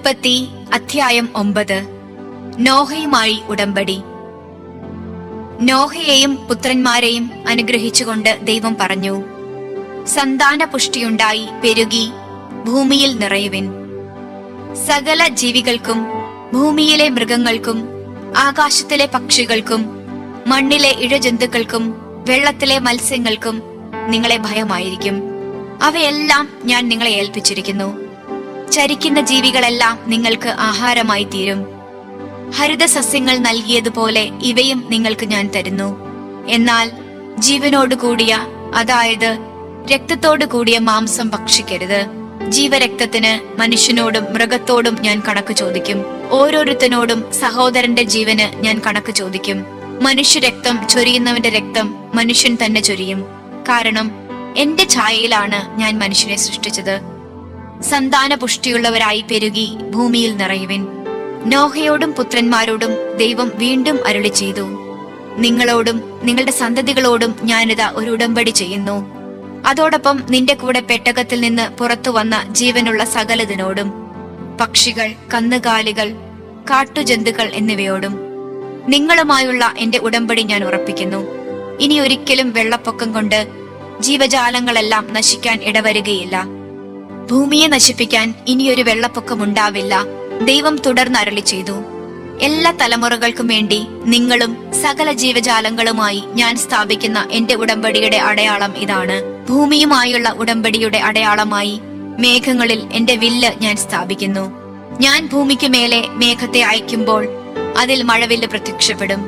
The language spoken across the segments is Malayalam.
ഉൽപ്പത്തി അധ്യായം ഒമ്പത്. നോഹയുമായി ഉടമ്പടി. നോഹയെയും പുത്രന്മാരെയും അനുഗ്രഹിച്ചുകൊണ്ട് ദൈവം പറഞ്ഞു സന്താന പുഷ്ടിയുണ്ടായി പെരുകി ഭൂമിയിൽ നിറയുവിൻ. സകല ജീവികൾക്കും ഭൂമിയിലെ മൃഗങ്ങൾക്കും ആകാശത്തിലെ പക്ഷികൾക്കും മണ്ണിലെ ഇഴജന്തുക്കൾക്കും വെള്ളത്തിലെ മത്സ്യങ്ങൾക്കും നിങ്ങളെ ഭയമായിരിക്കും. അവയെല്ലാം ഞാൻ നിങ്ങളെ ഏൽപ്പിച്ചിരിക്കുന്നു. ചരിക്കുന്ന ജീവികളെല്ലാം നിങ്ങൾക്ക് ആഹാരമായി തീരും. ഹരിത സസ്യങ്ങൾ നൽകിയതുപോലെ ഇവയും നിങ്ങൾക്ക് ഞാൻ തരുന്നു. എന്നാൽ ജീവനോട് കൂടിയ അതായത് രക്തത്തോട് കൂടിയ മാംസം ഭക്ഷിക്കരുത്. ജീവരക്തത്തിന് മനുഷ്യനോടും മൃഗത്തോടും ഞാൻ കണക്ക് ചോദിക്കും. ഓരോരുത്തനോടും സഹോദരന്റെ ജീവന് ഞാൻ കണക്ക് ചോദിക്കും. മനുഷ്യരക്തം ചൊരിയുന്നവന്റെ രക്തം മനുഷ്യൻ തന്നെ ചൊരിയും. കാരണം എന്റെ ഛായയിലാണ് ഞാൻ മനുഷ്യനെ സൃഷ്ടിച്ചത്. സന്താന പുഷ്ടിയുള്ളവരായി പെരുകി ഭൂമിയിൽ നിറയുവിൻ. നോഹയോടും പുത്രന്മാരോടും ദൈവം വീണ്ടും അരുളി ചെയ്തു. നിങ്ങളോടും നിങ്ങളുടെ സന്തതികളോടും ഞാനിതാ ഒരു ഉടമ്പടി ചെയ്യുന്നു. അതോടൊപ്പം നിന്റെ കൂടെ പെട്ടകത്തിൽ നിന്ന് പുറത്തു വന്ന ജീവനുള്ള സകലതിനോടും പക്ഷികൾ കന്നുകാലികൾ കാട്ടുജന്തുക്കൾ എന്നിവയോടും. നിങ്ങളുമായുള്ള എന്റെ ഉടമ്പടി ഞാൻ ഉറപ്പിക്കുന്നു. ഇനി ഒരിക്കലും വെള്ളപ്പൊക്കം കൊണ്ട് ജീവജാലങ്ങളെല്ലാം നശിക്കാൻ ഇടവരുകയില്ല. ഭൂമിയെ നശിപ്പിക്കാൻ ഇനിയൊരു വെള്ളപ്പൊക്കം ഉണ്ടാവില്ല. ദൈവം തുടർന്ന് അരളി ചെയ്തു. എല്ലാ തലമുറകൾക്കും വേണ്ടി നിങ്ങളും സകല ജീവജാലങ്ങളുമായി ഞാൻ സ്ഥാപിക്കുന്ന എന്റെ ഉടമ്പടിയുടെ അടയാളം ഇതാണ്. ഭൂമിയുമായുള്ള ഉടമ്പടിയുടെ അടയാളമായി മേഘങ്ങളിൽ എന്റെ വില്ല് ഞാൻ സ്ഥാപിക്കുന്നു. ഞാൻ ഭൂമിക്ക് മേലെ മേഘത്തെ അയക്കുമ്പോൾ അതിൽ മഴവില്ല് പ്രത്യക്ഷപ്പെടും.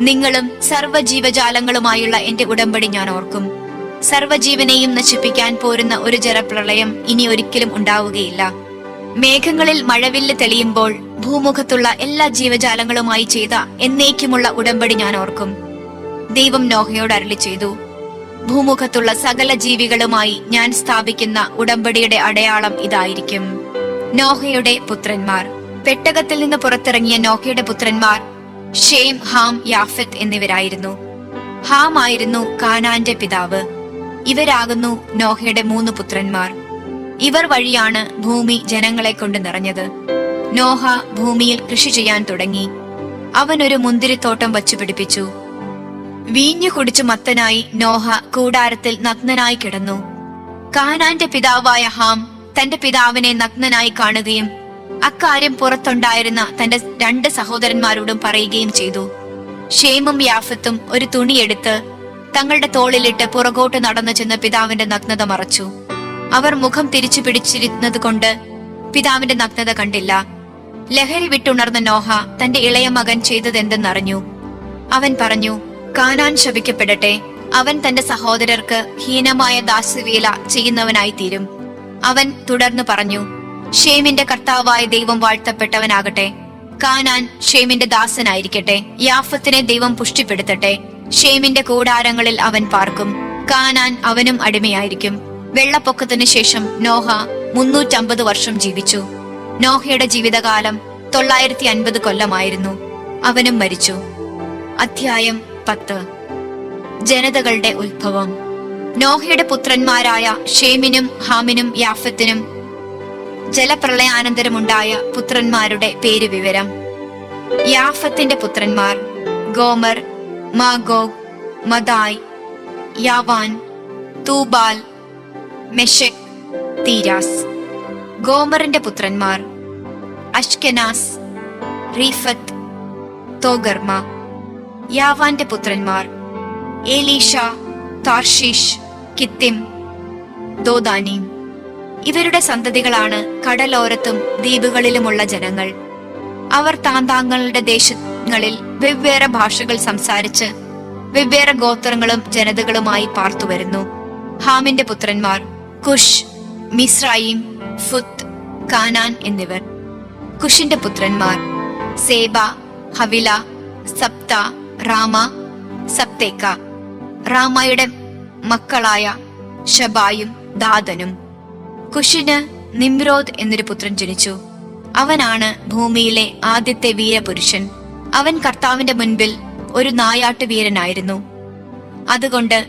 നിങ്ങളും സർവ ജീവജാലങ്ങളുമായുള്ള എന്റെ ഉടമ്പടി ഞാൻ ഓർക്കും. സർവജീവനെയും നശിപ്പിക്കാൻ പോരുന്ന ഒരു ജലപ്രളയം ഇനി ഒരിക്കലും ഉണ്ടാവുകയില്ല. മേഘങ്ങളിൽ മഴവില്ല് തെളിയുമ്പോൾ ഭൂമുഖത്തുള്ള എല്ലാ ജീവജാലങ്ങളുമായി ചെയ്ത എന്നേക്കുമുള്ള ഉടമ്പടി ഞാൻ ഓർക്കും. ദൈവം നോഹയോട് അരളി ചെയ്തു ഭൂമുഖത്തുള്ള സകല ജീവികളുമായി ഞാൻ സ്ഥാപിക്കുന്ന ഉടമ്പടിയുടെ അടയാളം ഇതായിരിക്കും. നോഹയുടെ പുത്രന്മാർ. പെട്ടകത്തിൽ നിന്ന് പുറത്തിറങ്ങിയ നോഹയുടെ പുത്രന്മാർ ഷേം ഹാം യാഫെത്ത് എന്നിവരായിരുന്നു. ഹാം ആയിരുന്നു കാനാന്റെ പിതാവ്. ഇവരാകുന്നു നോഹയുടെ മൂന്ന് പുത്രന്മാർ. ഇവർ വഴിയാണ് ഭൂമി ജനങ്ങളെ കൊണ്ട് നിറഞ്ഞത്. നോഹ ഭൂമിയിൽ കൃഷി ചെയ്യാൻ തുടങ്ങി. അവൻ ഒരു മുന്തിരിത്തോട്ടം വച്ചു പിടിപ്പിച്ചു. വീഞ്ഞു കുടിച്ചു മത്തനായി നോഹ കൂടാരത്തിൽ നഗ്നനായി കിടന്നു. കാനാന്റെ പിതാവായ ഹാം തന്റെ പിതാവിനെ നഗ്നനായി കാണുകയും അക്കാര്യം പുറത്തുണ്ടായിരുന്ന തന്റെ രണ്ട് സഹോദരന്മാരോടും പറയുകയും ചെയ്തു. ഷേമും യാഫത്തും ഒരു തുണിയെടുത്ത് തങ്ങളുടെ തോളിലിട്ട് പുറകോട്ട് നടന്നു ചെന്ന് പിതാവിന്റെ നഗ്നത മറച്ചു. അവർ മുഖം തിരിച്ചു പിടിച്ചിരുന്നത് കൊണ്ട് പിതാവിന്റെ നഗ്നത കണ്ടില്ല. ലഹരി വിട്ടുണർന്ന നോഹ തന്റെ ഇളയ മകൻ ചെയ്തതെന്തെന്നറിഞ്ഞു. അവൻ പറഞ്ഞു കാനാൻ ശപിക്കപ്പെടട്ടെ. അവൻ തന്റെ സഹോദരർക്ക് ഹീനമായ ദാസ്യവേല ചെയ്യുന്നവനായി തീരും അവൻ തുടർന്നു പറഞ്ഞു ഷേമിന്റെ കർത്താവായ ദൈവം വാഴ്ത്തപ്പെട്ടവനാകട്ടെ. കാനാൻ ഷേമിന്റെ ദാസനായിരിക്കട്ടെ. യാഫത്തിനെ ദൈവം പുഷ്ടിപ്പെടുത്തട്ടെ. ഷേമിന്റെ കൂടാരങ്ങളിൽ അവൻ പാർക്കും. കാനാൻ അവനും അടിമയായിരിക്കും. വെള്ളപ്പൊക്കത്തിനു ശേഷം നോഹ മുന്നൂറ്റമ്പത് വർഷം ജീവിച്ചു. നോഹയുടെ ജീവിതകാലം തൊള്ളായിരത്തി അൻപത് കൊല്ലമായിരുന്നു. അവനും മരിച്ചു. അധ്യായം പത്ത്. ജനതകളുടെ ഉത്ഭവം. നോഹയുടെ പുത്രന്മാരായ ഷേമിനും ഹാമിനും യാഫത്തിനും ജലപ്രളയാനന്തരമുണ്ടായ പുത്രന്മാരുടെ പേര് വിവരം യാഫത്തിന്റെ പുത്രന്മാർ ഗോമർ മാഗോഗ് മദായ് യാവാൻ തൂബാൽ മെഷക് തീരാസ്. ഗോമറിന്റെ പുത്രന്മാർ അഷ്കനാസ് റീഫത്ത് തോഗർമ. യാവാന്റെ പുത്രന്മാർ ഏലീഷ താർഷീഷ് കിത്തിം ദോദാനീം. ഇവരുടെ സന്തതികളാണ് കടലോരത്തും ദ്വീപുകളിലുമുള്ള ജനങ്ങൾ. അവർ താന്താങ്ങളുടെ ദേശങ്ങളിൽ വെവ്വേറെ ഭാഷകൾ സംസാരിച്ച് വെവ്വേറെ ഗോത്രങ്ങളും ജനതകളുമായി പാർത്തുവരുന്നു ഹാമിന്റെ പുത്രന്മാർ കുഷ് മിസ്രൈം ഫുത്ത് കാനാൻ എന്നിവർ. കുഷിന്റെ പുത്രന്മാർ സേബ ഹവില സപ്ത റാമ സപ്തേക്ക. റാമയുടെ മക്കളായ ഷബായും ദാദനും. കുഷിന് നിമ്രോദ് എന്നൊരു പുത്രൻ ജനിച്ചു. അവനാണ് ഭൂമിയിലെ ആദ്യത്തെ വീരപുരുഷൻ. അവൻ കർത്താവിന്റെ മുൻപിൽ ഒരു നായാട്ടുവീരനായിരുന്നു അതുകൊണ്ട്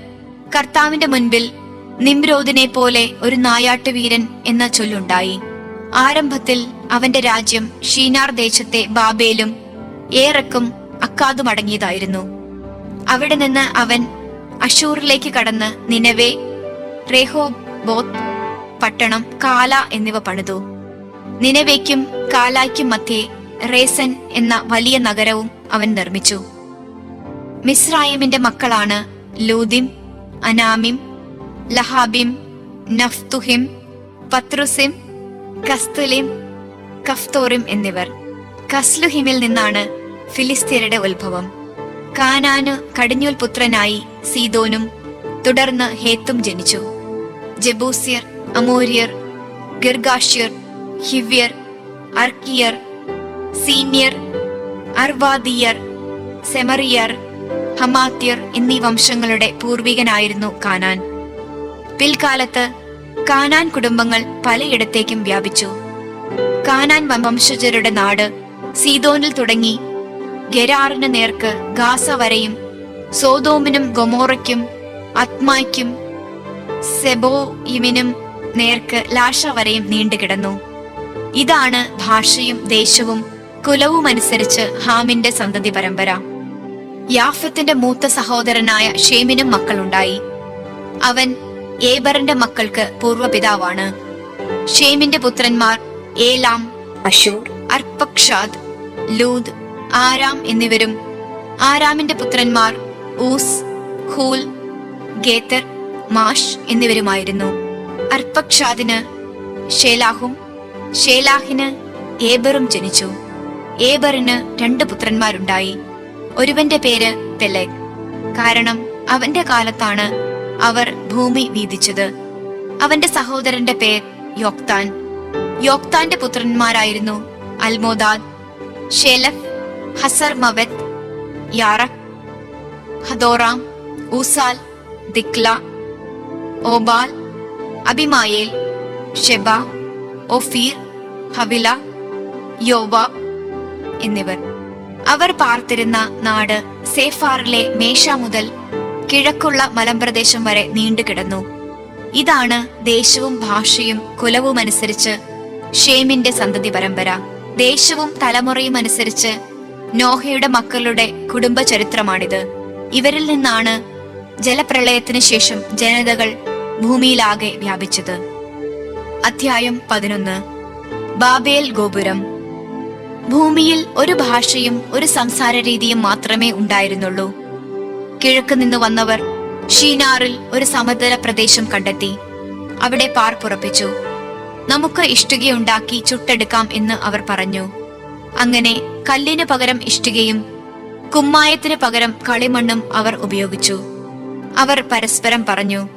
കർത്താവിന്റെ മുൻപിൽ നിമ്രോദിനെ പോലെ ഒരു നായാട്ടുവീരൻ എന്ന ചൊല്ലുണ്ടായി. ആരംഭത്തിൽ അവന്റെ രാജ്യം ഷീനാർ ദേശത്തെ ബാബേലും ഏറക്കും അക്കാദും അടങ്ങിയതായിരുന്നു. അവിടെ നിന്ന് അവൻ അഷൂറിലേക്ക് കടന്ന് നിനവേ റേഹോബോത്ത് പട്ടണം കാല എന്നിവ പണിതു. നിനവേക്കും കാലായ്ക്കും മധ്യേ റേസൻ എന്ന വലിയ നഗരവും അവൻ നിർമ്മിച്ചു. മിസ്രായിമിന്റെ മക്കളാണ് ലൂദിം അനാമിം ലഹാബിം നഫ്തുഹിം പത്രുസിം കസ്തുലിം കഫ്തോറിം എന്നിവർ. കസ്ലുഹിമിൽ നിന്നാണ് ഫിലിസ്തീനയുടെ ഉത്ഭവം. കാനാന് കടിഞ്ഞൂൽ പുത്രനായി സീതോനും തുടർന്ന് ഹേത്തും ജനിച്ചു. ജബൂസ്യർ അമോര്യർ ഗിർഗാഷ്യർ ഹിവ്യർ അർക്കിയർ സീനിയർ അർവാദിയർ സെമറിയർ ഹമാത്യർ എന്നീ വംശങ്ങളുടെ പൂർവികനായിരുന്നു കാനാൻ. പിൽക്കാലത്ത് കാനാൻ കുടുംബങ്ങൾ പലയിടത്തേക്കും വ്യാപിച്ചു. കാനാൻ വംശജരുടെ നാട് സീതോനിൽ തുടങ്ങി ഗരാറിന് നേർക്ക് ഗാസ വരെയും സോതോമിനും ഗൊമോറയ്ക്കും അത്മായ്ക്കും സെബോയിമിനും നേർക്ക് ലാഷ വരെയും നീണ്ടുകിടന്നു. ഇതാണ് ഭാഷയും ദേശവും കുലവും അനുസരിച്ച് ഹാമിന്റെ സന്തതി പരമ്പര. യാഫത്തിന്റെ മൂത്ത സഹോദരനായ ഷേമിനും മക്കളുണ്ടായി. അവൻ ഏബറിന്റെ മക്കൾക്ക് പൂർവപിതാവാണ്. ഷേമിന്റെ പുത്രന്മാർ ഏലാം അശൂർ അർപ്പക്ഷാദ് ലൂദ് ആരാം എന്നിവരും ആരാമിന്റെ പുത്രന്മാർ ഊസ് ഹൂൽ ഗേത്തർ മാഷ് എന്നിവരുമായിരുന്നു. അർപ്പക്ഷാദിന് ഷേലാഹും ഷേലാഹിന് ഏബറും ജനിച്ചു. ഏബറിന് രണ്ട് പുത്രന്മാരുണ്ടായി. ഒരുവന്റെ പേര് പെലെഗ്. കാരണം അവന്റെ കാലത്താണ് അവർ ഭൂമി വീതിച്ചത്. അവന്റെ സഹോദരന്റെ പേർ യോക്താൻ. യോക്താന്റെ പുത്രന്മാരായിരുന്നു അൽമോദാദ് ഷേലഫ് ഹസർ മവത് യാറക് ഹദോറാം ഊസാൽ ദിക്ല ഓബാൽ അബിമായേൽ ഷെബ ഒഫീർ ഹവില യോവ എന്നിവർ. അവർ പാർത്തിരുന്ന നാട് സേഫാറിലെ മേഷ മുതൽ കിഴക്കുള്ള മലമ്പ്രദേശം വരെ നീണ്ടുകിടന്നു. ഇതാണ് ദേശവും ഭാഷയും കുലവും അനുസരിച്ച് ഷേമിന്റെ സന്തതി പരമ്പര. ദേശവും തലമുറയും അനുസരിച്ച് നോഹയുടെ മക്കളുടെ കുടുംബ ചരിത്രമാണിത്. ഇവരിൽ നിന്നാണ് ജലപ്രളയത്തിന് ശേഷം ജനതകൾ ഭൂമിയിലാകെ വ്യാപിച്ചത്. അധ്യായം പതിനൊന്ന്. ബാബേൽ ഗോപുരം. ഭൂമിയിൽ ഒരു ഭാഷയും ഒരു സംസാര രീതിയും മാത്രമേ ഉണ്ടായിരുന്നുള്ളൂ. കിഴക്ക് നിന്ന് വന്നവർ ഷീനാറിൽ ഒരു സമതല പ്രദേശം കണ്ടെത്തി. അവിടെ പാർപ്പുറപ്പിച്ചു നമുക്ക് ഇഷ്ടികയുണ്ടാക്കി ചുട്ടെടുക്കാം എന്ന് അവർ പറഞ്ഞു. അങ്ങനെ കല്ലിന് പകരം ഇഷ്ടികയും കുമ്മായത്തിന് പകരം കളിമണ്ണും അവർ ഉപയോഗിച്ചു. അവർ പരസ്പരം പറഞ്ഞു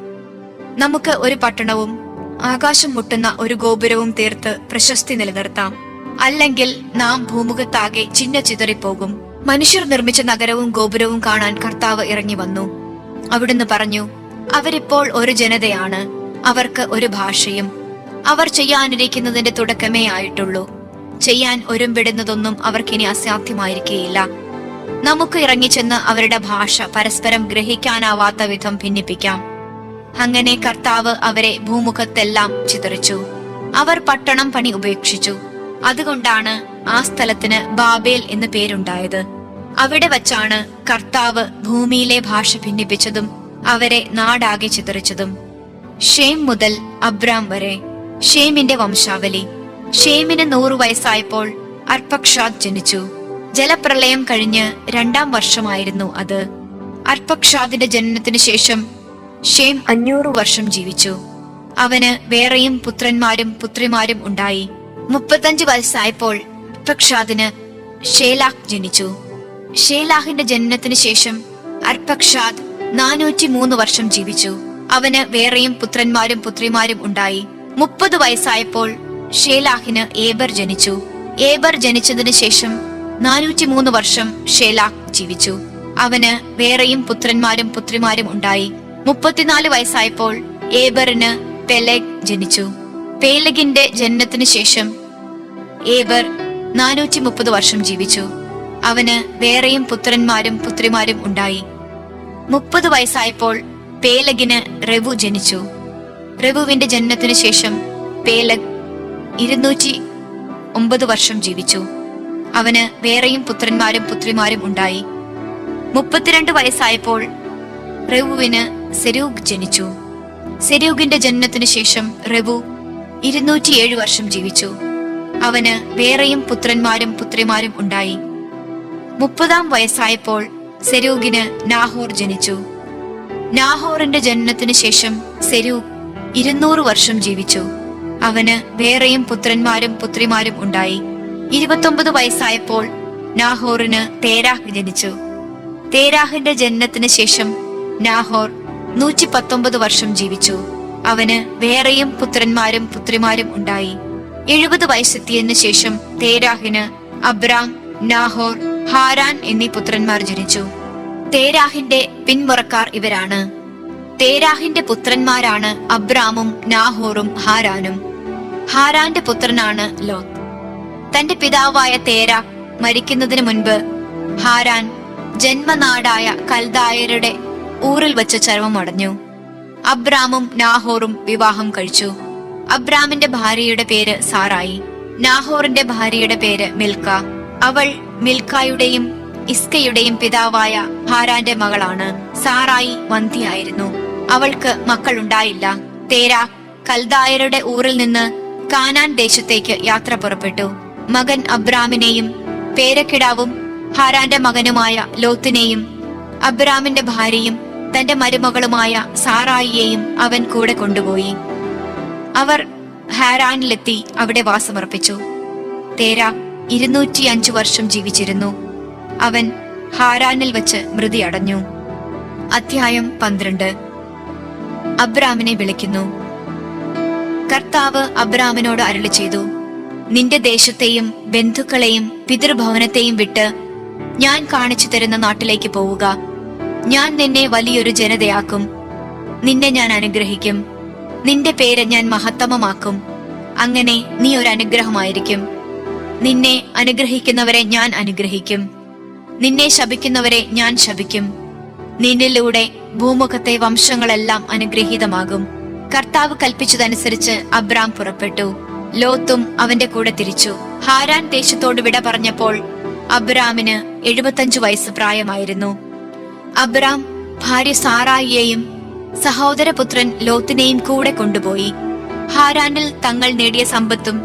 നമുക്ക് ഒരു പട്ടണവും ആകാശം മുട്ടുന്ന ഒരു ഗോപുരവും തീർത്ത് പ്രശസ്തി നിലനിർത്താം. അല്ലെങ്കിൽ നാം ഭൂമുഖത്താകെ ചിന്ന ചിതറിപ്പോകും. മനുഷ്യർ നിർമ്മിച്ച നഗരവും ഗോപുരവും കാണാൻ കർത്താവ് ഇറങ്ങി വന്നു. അവിടുന്ന് പറഞ്ഞു അവരിപ്പോൾ ഒരു ജനതയാണ്. അവർക്ക് ഒരു ഭാഷയും. അവർ ചെയ്യാനിരിക്കുന്നതിന്റെ തുടക്കമേ ആയിട്ടുള്ളൂ. ചെയ്യാൻ ഒരുമ്പിടുന്നതൊന്നും അവർക്കിനി അസാധ്യമായിരിക്കുകയില്ല നമുക്ക് ഇറങ്ങിച്ചെന്ന് അവരുടെ ഭാഷ പരസ്പരം ഗ്രഹിക്കാനാവാത്ത വിധം ഭിന്നിപ്പിക്കാം. അങ്ങനെ കർത്താവ് അവരെ ഭൂമുഖത്തെല്ലാം ചിതറിച്ചു. അവർ പട്ടണം പണി ഉപേക്ഷിച്ചു. അതുകൊണ്ടാണ് ആ സ്ഥലത്തിന് ബാബേൽ എന്ന് പേരുണ്ടായത്. അവിടെ വച്ചാണ് കർത്താവ് ഭൂമിയിലെ ഭാഷ ഭിന്നിപ്പിച്ചതും അവരെ നാടാകെ ചിതറിച്ചതും. ഷേം മുതൽ അബ്രാം വരെ ഷേമിന്റെ വംശാവലി. ഷേമിന് നൂറു വയസ്സായപ്പോൾ അർപ്പക്ഷാദ് ജനിച്ചു. ജലപ്രളയം കഴിഞ്ഞ് രണ്ടാം വർഷമായിരുന്നു അത്. അർപ്പക്ഷാദിന്റെ ജനനത്തിന് ശേഷം ഷേം അഞ്ഞൂറ് വർഷം ജീവിച്ചു. അവന് വേറെയും പുത്രന്മാരും പുത്രിമാരും ഉണ്ടായി. മുപ്പത്തഞ്ച് വയസ്സായപ്പോൾ അർപ്പക്ഷാദിന് ഷേലാഖ് ജനിച്ചു. ഷേലാഹിന്റെ ജനനത്തിന് ശേഷം അർപ്പക്ഷാദ് നാനൂറ്റി മൂന്ന് വർഷം ജീവിച്ചു. അവന് വേറെയും പുത്രന്മാരും പുത്രിമാരും ഉണ്ടായി. മുപ്പത് വയസ്സായപ്പോൾ ഷേലാഹിന് ഏബർ ജനിച്ചു. ഏബർ ജനിച്ചതിന് ശേഷം നാനൂറ്റി മൂന്ന് വർഷം ഷേലാഖ് ജീവിച്ചു. അവന് വേറെയും പുത്രന്മാരും പുത്രിമാരും ഉണ്ടായി. മുപ്പത്തിനാല് വയസ്സായപ്പോൾ ഏബറിന് പെലെഗ് ജനിച്ചു. പേലഗിന്റെ ജനനത്തിനു ശേഷം ഏബർ നാനൂറ്റി മുപ്പത് വർഷം ജീവിച്ചു. അവന് വേറെയും പുത്രന്മാരും പുത്രിമാരും ഉണ്ടായി. മുപ്പത് വയസ്സായപ്പോൾ പേലഗിന് റെവു ജനിച്ചു. റെവുവിന്റെ ജനനത്തിനു ശേഷം പേലഗ് ഇരുന്നൂറ്റി ഒമ്പത് വർഷം ജീവിച്ചു. അവന് വേറെയും പുത്രന്മാരും പുത്രിമാരും ഉണ്ടായി. മുപ്പത്തിരണ്ട് വയസ്സായപ്പോൾ റെവുവിന് സെരൂഗ് ജനിച്ചു. സെരൂഗിന്റെ ജനനത്തിനു ശേഷം റെവു ഇരുന്നൂറ്റിയേഴ് വർഷം ജീവിച്ചു. അവന് വേറെയും പുത്രന്മാരും പുത്രിമാരും ഉണ്ടായി. മുപ്പതാം വയസ്സായപ്പോൾ സെരൂഗിന് നാഹോർ ജനിച്ചു. നാഹോറിന്റെ ജനനത്തിനു ശേഷം സെരൂഗ് ഇരുന്നൂറ് വർഷം ജീവിച്ചു. അവന് വേറെയും പുത്രന്മാരും പുത്രിമാരും ഉണ്ടായി. ഇരുപത്തൊമ്പത് വയസ്സായപ്പോൾ നാഹോറിന് തേരാഹ് ജനിച്ചു. തേരാഹിന്റെ ജനനത്തിന് ശേഷം നാഹോർ നൂറ്റി പത്തൊമ്പത് വർഷം ജീവിച്ചു. അവന് വേറെയും പുത്രന്മാരും പുത്രിമാരും ഉണ്ടായി. എഴുപത് വയസ്സെത്തിയതിനു ശേഷം തേരാഹിന് അബ്രാം നാഹോർ ഹാരാൻ എന്നീ പുത്രന്മാർ ജനിച്ചു. തേരാഹിന്റെ പിൻമുറക്കാർ ഇവരാണ്. തേരാഹിന്റെ പുത്രന്മാരാണ് അബ്രാമും നാഹോറും ഹാരാനും. ഹാരാന്റെ പുത്രനാണ് ലോത്ത്. തന്റെ പിതാവായ തേരാ മരിക്കുന്നതിന് മുൻപ് ഹാരാൻ ജന്മനാടായ കൽദായരുടെ ഊറിൽ വച്ച് ചരമമടഞ്ഞു. അബ്രാമും നാഹോറും വിവാഹം കഴിച്ചു. അബ്രാമിന്റെ ഭാര്യയുടെ പേര് സാറായി. നാഹോറിന്റെ ഭാര്യയുടെ പേര് മിൽക്ക. അവൾ മിൽക്കായുടെയും ഇസ്കയുടെയും പിതാവായ ഹാരാന്റെ മകളാണ്. സാറായി വന്ധിയായിരുന്നു അവൾക്ക് മക്കളുണ്ടായില്ല. തേര കൽദായരുടെ ഊറിൽ നിന്ന് കാനാൻ ദേശത്തേക്ക് യാത്ര പുറപ്പെട്ടു. മകൻ അബ്രാമിനെയും പേരക്കിടാവും ഹാരാന്റെ മകനുമായ ലോത്തിനെയും അബ്രാമിന്റെ ഭാര്യയും തന്റെ മരുമകളുമായ സാറായിയെയും അവൻ കൂടെ കൊണ്ടുപോയി. അവർ ഹാരാനിലെത്തി അവിടെ വാസമർപ്പിച്ചു. തേര ഇരുന്നൂറ്റി അഞ്ചു വർഷം ജീവിച്ചിരുന്നു. അവൻ ഹാരാനിൽ വച്ച് മൃതി അടഞ്ഞു. അധ്യായം പന്ത്രണ്ട്. അബ്രാമിനെ വിളിക്കുന്നു. കർത്താവ് അബ്രാമിനോട് അരുളി ചെയ്തു നിന്റെ ദേശത്തെയും ബന്ധുക്കളെയും പിതൃഭവനത്തെയും വിട്ട് ഞാൻ കാണിച്ചു തരുന്ന നാട്ടിലേക്ക് പോവുക. ഞാൻ നിന്നെ വലിയൊരു ജനതയാക്കും. നിന്നെ ഞാൻ അനുഗ്രഹിക്കും. നിന്റെ പേര് ഞാൻ മഹത്തമമാക്കും. അങ്ങനെ നീ ഒരു അനുഗ്രഹമായിരിക്കും. നിന്നെ അനുഗ്രഹിക്കുന്നവരെ ഞാൻ അനുഗ്രഹിക്കും. നിന്നെ ശപിക്കുന്നവരെ ഞാൻ ശപിക്കും. നിന്നിലൂടെ ഭൂമുഖത്തെ വംശങ്ങളെല്ലാം അനുഗ്രഹീതമാകും. കർത്താവ് കൽപ്പിച്ചതനുസരിച്ച് അബ്രാം പുറപ്പെട്ടു. ലോത്തും അവന്റെ കൂടെ തിരിച്ചു. ഹാരാൻ ദേശത്തോട് വിട പറഞ്ഞപ്പോൾ അബ്രാമിന് എഴുപത്തഞ്ചു വയസ്സ് പ്രായമായിരുന്നു. അബ്രാം ഭാര്യ സാറായിയെയും സഹോദരപുത്രൻ ലോത്തിനെയും കൂടെ കൊണ്ടുപോയി. ഹാരാനിൽ തങ്ങൾ നേടിയ സമ്പത്തും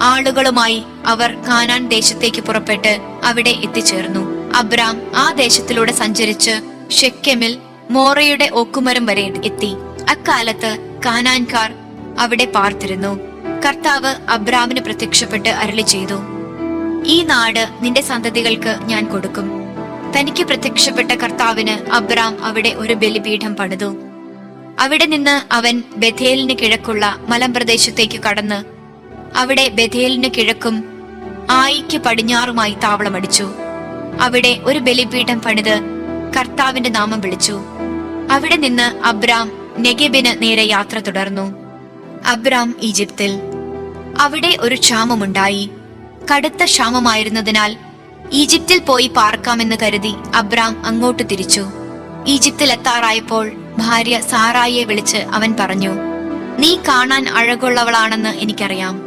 ആളുകളുമായി അവർ കാനാൻ ദേശത്തേക്ക് പുറപ്പെട്ട് അവിടെ എത്തിച്ചേർന്നു. അബ്രാം ആ ദേശത്തിലൂടെ സഞ്ചരിച്ച് ഷെക്കെമിൽ മോറയുടെ ഓക്കുമരം വരെ എത്തി. അക്കാലത്ത് കാനാൻകാർ അവിടെ പാർത്തിരുന്നു. കർത്താവ് അബ്രാമിന് പ്രത്യക്ഷപ്പെട്ട് അരളി ചെയ്തു ഈ നാട് നിന്റെ സന്തതികൾക്ക് ഞാൻ കൊടുക്കും. തനിക്ക് പ്രത്യക്ഷപ്പെട്ട കർത്താവിന് അബ്രാം അവിടെ ഒരു ബലിപീഠം പണിതു. അവിടെ നിന്ന് അവൻ ബഥേലിന് കിഴക്കുള്ള മലമ്പ്രദേശത്തേക്ക് കടന്ന് അവിടെ ബഥേലിന് കിഴക്കും ആയിക്ക് പടിഞ്ഞാറുമായി താവളമടിച്ചു അവിടെ ഒരു ബലിപീഠം പണിത് കർത്താവിന്റെ നാമം വിളിച്ചു. അവിടെ നിന്ന് അബ്രാം നെഗബിന് നേരെ യാത്ര തുടർന്നു. അബ്രാം ഈജിപ്തിൽ. അവിടെ ഒരു ക്ഷാമമുണ്ടായി. കടുത്ത ക്ഷാമമായിരുന്നതിനാൽ ഈജിപ്തിൽ പോയി പാർക്കാമെന്ന് കരുതി അബ്രാം അങ്ങോട്ട് തിരിച്ചു. ഈജിപ്തിൽ എത്താറായപ്പോൾ ഭാര്യ സാറായിയെ വിളിച്ച് അവൻ പറഞ്ഞു നീ കാണാൻ അഴകുള്ളവളാണെന്ന് എനിക്കറിയാം.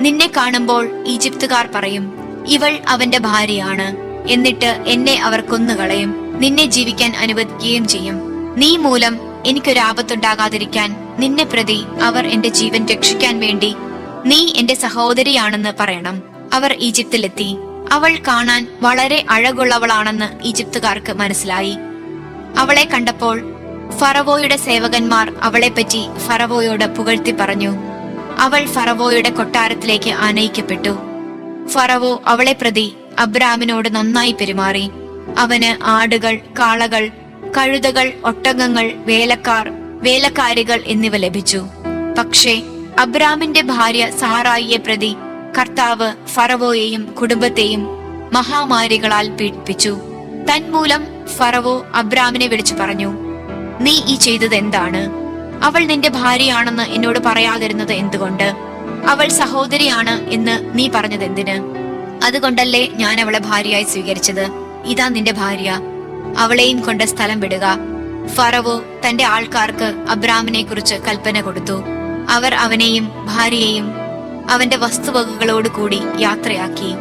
നിന്നെ കാണുമ്പോൾ ഈജിപ്തുകാർ പറയും ഇവൾ അവന്റെ ഭാര്യയാണ്. എന്നിട്ട് എന്നെ അവർ കൊന്നുകളയും. നിന്നെ ജീവിക്കാൻ അനുവദിക്കുകയും ചെയ്യും. നീ മൂലം എനിക്കൊരാപത്തുണ്ടാകാതിരിക്കാൻ നിന്നെ പ്രതി അവർ എന്റെ ജീവൻ രക്ഷിക്കാൻ വേണ്ടി നീ എന്റെ സഹോദരിയാണെന്ന് പറയണം. അവർ ഈജിപ്തിലെത്തി. അവൾ കാണാൻ വളരെ അഴകുള്ളവളാണെന്ന് ഈജിപ്തുകാർക്ക് മനസ്സിലായി. അവളെ കണ്ടപ്പോൾ ഫറവോയുടെ സേവകന്മാർ അവളെപ്പറ്റി ഫറവോയോട് പുകഴ്ത്തി പറഞ്ഞു. അവൾ ഫറവോയുടെ കൊട്ടാരത്തിലേക്ക് ആനയിക്കപ്പെട്ടു. ഫറവോ അവളെ പ്രതി അബ്രാമിനോട് നന്നായി പെരുമാറി. അവന് ആടുകൾ കാളകൾ കഴുതകൾ ഒട്ടകങ്ങൾ വേലക്കാർ വേലക്കാരികൾ എന്നിവ ലഭിച്ചു. പക്ഷേ അബ്രാമിന്റെ ഭാര്യ സാറായിയെ പ്രതി കർത്താവ് ഫറവോയെയും കുടുംബത്തെയും മഹാമാരികളാൽ പീഡിപ്പിച്ചു. തന്മൂലം ഫറവോ അബ്രാമിനെ വിളിച്ചു പറഞ്ഞു നീ ഈ ചെയ്തത് എന്താണ്? അവൾ നിന്റെ ഭാര്യയാണെന്ന് എന്നോട് പറയാതിരുന്നത് എന്തുകൊണ്ട്? അവൾ സഹോദരിയാണ് എന്ന് നീ പറഞ്ഞത് എന്തിന്? അതുകൊണ്ടല്ലേ ഞാൻ അവളെ ഭാര്യയായി സ്വീകരിച്ചത്? ഇതാ നിന്റെ ഭാര്യ. അവളെയും കൊണ്ട് സ്ഥലം വിടുക. ഫറവോ തന്റെ ആൾക്കാർക്ക് അബ്രാമിനെ കുറിച്ച് കൽപ്പന കൊടുത്തു. അവർ അവനെയും ഭാര്യയെയും അവന്റെ വസ്തുവകകളോട് കൂടി യാത്രയാക്കി.